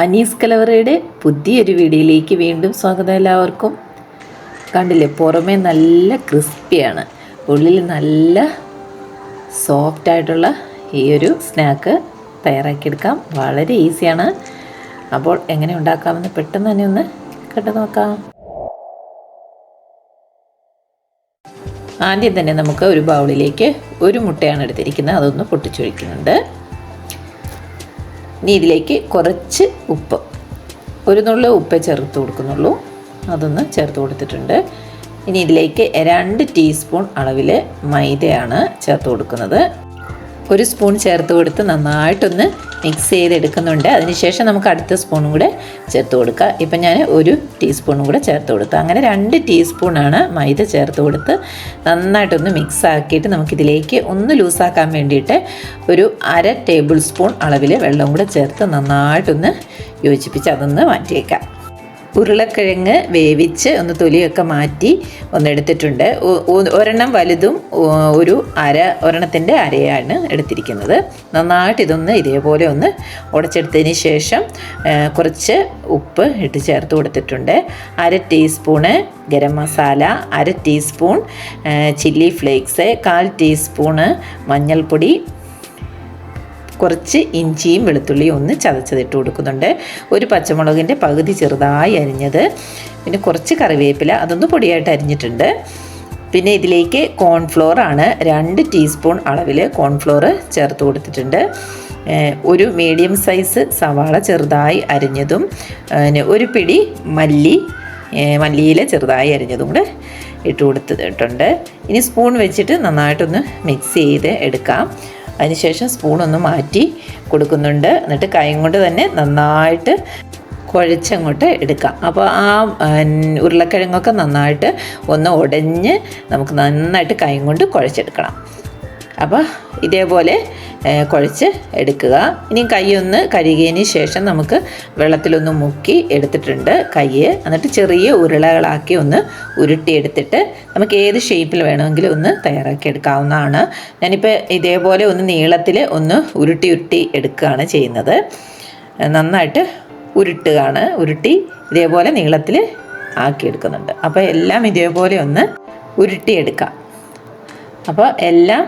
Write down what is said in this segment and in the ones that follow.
അനീസ് കലവറയുടെ പുതിയൊരു വീഡിയോയിലേക്ക് വീണ്ടും സ്വാഗതം എല്ലാവർക്കും. കണ്ടില്ലേ പുറമേ നല്ല ക്രിസ്പിയാണ്. ഉള്ളിൽ നല്ല സോഫ്റ്റ് ആയിട്ടുള്ള ഈ ഒരു സ്നാക്ക് തയ്യാറാക്കിയെടുക്കാം വളരെ ഈസിയാണ്. അപ്പോൾ എങ്ങനെ ഉണ്ടാക്കാമെന്ന് പെട്ടെന്ന് തന്നെ ഒന്ന് കണ്ടു നോക്കാം. ആദ്യം തന്നെ നമുക്ക് ഒരു ബൗളിലേക്ക് ഒരു മുട്ടയാണ് എടുത്തിരിക്കുന്നത്. അതൊന്ന് പൊട്ടിച്ചൊഴിക്കുന്നുണ്ട്. ഇനി ഇതിലേക്ക് കുറച്ച് ഉപ്പ്. ഒരു നുള്ളു ഉപ്പ് ചേർത്ത് കൊടുക്കുന്നുള്ളൂ. അതൊന്ന് ചേർത്ത് കൊടുത്തിട്ടുണ്ട്. ഇനി ഇതിലേക്ക് രണ്ട് ടീസ്പൂൺ അളവിൽ മൈദയാണ് ചേർത്ത് കൊടുക്കുന്നത്. ഒരു സ്പൂൺ ചേർത്ത് കൊടുത്ത് നന്നായിട്ടൊന്ന് മിക്സ് ചെയ്തെടുക്കുന്നുണ്ട്. അതിനുശേഷം നമുക്ക് അടുത്ത സ്പൂണും കൂടെ ചേർത്ത് കൊടുക്കുക ഇപ്പം ഞാൻ ഒരു ടീസ്പൂണും കൂടെ ചേർത്ത് കൊടുത്തു അങ്ങനെ രണ്ട് ടീസ്പൂണാണ് മൈദ ചേർത്ത് കൊടുത്ത് നന്നായിട്ടൊന്ന് മിക്സ് ആക്കിയിട്ട് നമുക്കിതിലേക്ക് ഒന്ന് ലൂസാക്കാൻ വേണ്ടിയിട്ട് ഒരു അര ടേബിൾ സ്പൂൺ അളവിൽ വെള്ളം കൂടെ ചേർത്ത് നന്നായിട്ടൊന്ന് യോജിപ്പിച്ച് അതൊന്ന് മാറ്റിയേക്കാം. ഉരുളക്കിഴങ്ങ് വേവിച്ച് ഒന്ന് തൊലിയൊക്കെ മാറ്റി ഒന്നെടുത്തിട്ടുണ്ട് ഒരെണ്ണം വലുതും ഒരു അര ഒരെണ്ണത്തിന്റെ അരയാണ് എടുത്തിരിക്കുന്നത്. നന്നായിട്ട് ഇതൊന്ന് ഇതേപോലെ ഒന്ന് ഉടച്ചെടുത്തതിന് ശേഷം കുറച്ച് ഉപ്പ് ഇട്ട് ചേർത്ത് കൊടുത്തിട്ടുണ്ട്. അര ടീസ്പൂണ് ഗരം മസാല അര ടീസ്പൂൺ ചില്ലി ഫ്ലേക്സ് കാൽ ടീസ്പൂണ് മഞ്ഞൾപ്പൊടി കുറച്ച് ഇഞ്ചിയും വെളുത്തുള്ളിയും ഒന്ന് ചതച്ചതിട്ട് കൊടുക്കുന്നുണ്ട്. ഒരു പച്ചമുളകിന്റെ പകുതി ചെറുതായി അരിഞ്ഞത്. പിന്നെ കുറച്ച് കറിവേപ്പില അതൊന്ന് പൊടിയായിട്ട് അരിഞ്ഞിട്ടുണ്ട്. പിന്നെ ഇതിലേക്ക് കോൺഫ്ലോർ ആണ്. രണ്ട് ടീസ്പൂൺ അളവിൽ കോൺഫ്ലോർ ചേർത്ത് കൊടുത്തിട്ടുണ്ട്. ഒരു മീഡിയം സൈസ് സവാള ചെറുതായി അരിഞ്ഞതും ഒരു പിടി മല്ലി മല്ലിയില ചെറുതായി അരിഞ്ഞതും കൂടെ ഇട്ട് കൊടുത്തിട്ടുണ്ട്. ഇനി സ്പൂൺ വെച്ചിട്ട് നന്നായിട്ടൊന്ന് മിക്സ് ചെയ്ത് എടുക്കാം. അതിനുശേഷം സ്പൂണൊന്ന് മാറ്റി കൊടുക്കുന്നുണ്ട്. എന്നിട്ട് കൈ കൊണ്ട് തന്നെ നന്നായിട്ട് കുഴച്ചങ്ങോട്ട് എടുക്കാം. അപ്പോൾ ആ ഉരുളക്കിഴങ്ങൊക്കെ നന്നായിട്ട് ഒന്ന് ഉടഞ്ഞ് നമുക്ക് നന്നായിട്ട് കൈ കൊണ്ട് കുഴച്ചെടുക്കണം. അപ്പോൾ ഇതേപോലെ കുഴച്ച് എടുക്കുക. ഇനി കൈ ഒന്ന് കഴുകിയതിന് ശേഷം നമുക്ക് വെള്ളത്തിലൊന്ന് മുക്കി എടുത്തിട്ടുണ്ട് കൈ എന്നിട്ട് ചെറിയ ഉരുളകളാക്കി ഒന്ന് ഉരുട്ടിയെടുത്തിട്ട് നമുക്ക് ഏത് ഷേപ്പിൽ വേണമെങ്കിലും ഒന്ന് തയ്യാറാക്കി എടുക്കാവുന്നതാണ്. ഞാനിപ്പോൾ ഇതേപോലെ ഒന്ന് നീളത്തിൽ ഒന്ന് ഉരുട്ടി ഉരുട്ടി എടുക്കുകയാണ് ചെയ്യുന്നത്. നന്നായിട്ട് ഉരുട്ടുകയാണ്. ഉരുട്ടി ഇതേപോലെ നീളത്തിൽ ആക്കിയെടുക്കുന്നുണ്ട് അപ്പോൾ എല്ലാം ഇതേപോലെ ഒന്ന് ഉരുട്ടിയെടുക്കാം. അപ്പോൾ എല്ലാം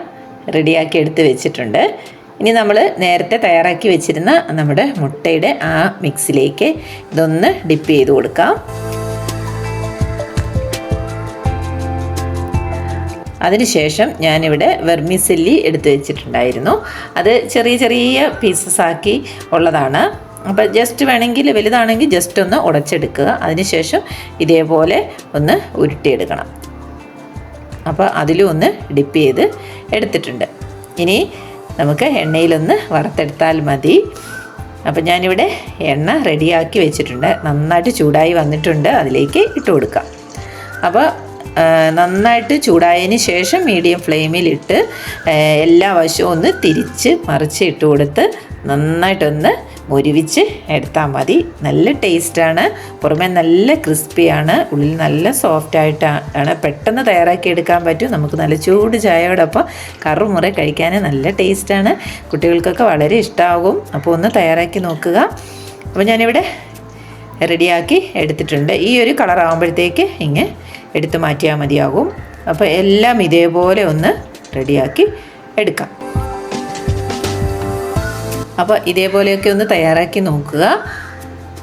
റെഡിയാക്കി എടുത്ത് വെച്ചിട്ടുണ്ട്. ഇനി നമ്മൾ നേരത്തെ തയ്യാറാക്കി വെച്ചിരുന്ന നമ്മുടെ മുട്ടയുടെ ആ മിക്സിലേക്ക് ഇതൊന്ന് ഡിപ്പ് ചെയ്ത് കൊടുക്കാം. അതിനുശേഷം ഞാനിവിടെ വെർമിസെല്ലി എടുത്ത് വെച്ചിട്ടുണ്ടായിരുന്നു. അത് ചെറിയ ചെറിയ പീസസ് ആക്കി ഉള്ളതാണ്. അപ്പോൾ ജസ്റ്റ് വേണമെങ്കിൽ വലുതാണെങ്കിൽ ജസ്റ്റ് ഒന്ന് ഉടച്ചെടുക്കുക. അതിനുശേഷം ഇതേപോലെ ഒന്ന് ഉരുട്ടിയെടുക്കണം. അപ്പോൾ അതിലും ഒന്ന് ഡിപ്പ് ചെയ്ത് എടുത്തിട്ടുണ്ട്. ഇനി നമുക്ക് എണ്ണയിലൊന്ന് വറുത്തെടുത്താൽ മതി. അപ്പോൾ ഞാനിവിടെ എണ്ണ റെഡിയാക്കി വെച്ചിട്ടുണ്ട്. നന്നായിട്ട് ചൂടായി വന്നിട്ടുണ്ട്. അതിലേക്ക് ഇട്ട് കൊടുക്കാം. അപ്പോൾ നന്നായിട്ട് ചൂടായതിന് ശേഷം മീഡിയം ഫ്ലെയിമിലിട്ട് എല്ലാ വശവും ഒന്ന് തിരിച്ച് മറിച്ച് ഇട്ട് കൊടുത്ത് നന്നായിട്ടൊന്ന് മുരുവിച്ച് എടുത്താൽ മതി. നല്ല ടേസ്റ്റാണ് പുറമേ നല്ല ക്രിസ്പിയാണ് ഉള്ളിൽ നല്ല സോഫ്റ്റ് ആയിട്ടാണ്. പെട്ടെന്ന് തയ്യാറാക്കി എടുക്കാൻ പറ്റും. നമുക്ക് നല്ല ചൂട് ചായയോടൊപ്പം കറുമുറ കഴിക്കാൻ നല്ല ടേസ്റ്റാണ് കുട്ടികൾക്കൊക്കെ വളരെ ഇഷ്ടമാകും അപ്പോൾ ഒന്ന് തയ്യാറാക്കി നോക്കുക. അപ്പോൾ ഞാനിവിടെ റെഡിയാക്കി എടുത്തിട്ടുണ്ട്. ഈ ഒരു കളർ ആകുമ്പോഴത്തേക്ക് ഇങ്ങനെ എടുത്തു മാറ്റിയാൽ മതിയാകും. അപ്പോൾ എല്ലാം ഇതേപോലെ ഒന്ന് റെഡിയാക്കി എടുക്കാം. അപ്പോൾ ഇതേപോലെയൊക്കെ ഒന്ന് തയ്യാറാക്കി നോക്കുക.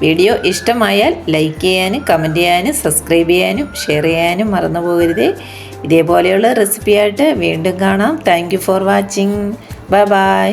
വീഡിയോ ഇഷ്ടമായാൽ ലൈക്ക് ചെയ്യാനും കമന്റ് ചെയ്യാനും സബ്സ്ക്രൈബ് ചെയ്യാനും ഷെയർ ചെയ്യാനും മറന്നു പോകരുതേ. ഇതേപോലെയുള്ള റെസിപ്പിയായിട്ട് വീണ്ടും കാണാം. Thank for watching bye bye